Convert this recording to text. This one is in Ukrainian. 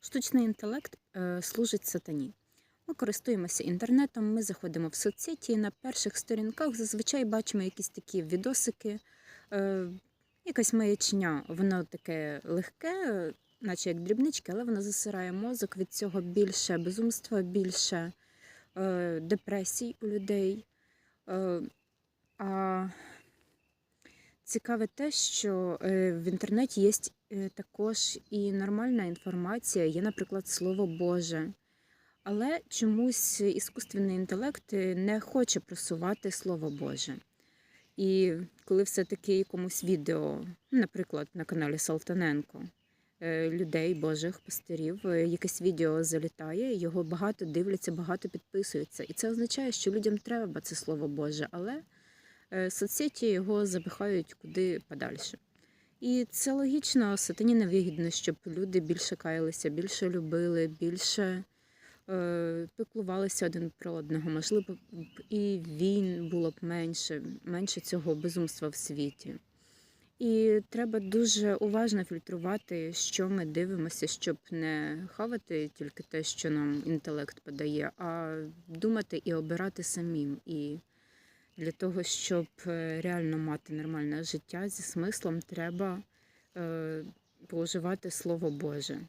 Штучний інтелект е, служить сатані. Ми користуємося інтернетом, ми заходимо в соцсеті. На перших сторінках зазвичай бачимо якісь такі відосики, е, якась маячня. Воно таке легке, наче як дрібнички, але воно засирає мозок. Від цього більше безумства, більше е, депресій у людей. Цікаве те, що е, в інтернеті є е, також і нормальна інформація, є, наприклад, Слово Боже. Але чомусь іскусственний інтелект е, не хоче просувати Слово Боже. І коли все-таки якомусь відео, наприклад, на каналі Салтаненко, людей, Божих пастирів, якесь відео залітає, його багато дивляться, багато підписуються. І це означає, що людям треба це Слово Боже, але соцсеті його запихають куди подальше. І це логічно, сатані не вигідно, щоб люди більше каялися, більше любили, більше е, піклувалися один про одного. Можливо, і війн було б менше, менше цього безумства в світі. І треба дуже уважно фільтрувати, що ми дивимося, щоб не хавати тільки те, що нам інтелект подає, а думати і обирати самим. І для того, щоб е, реально мати нормальне життя зі смислом, треба е, поуживати Слово Боже.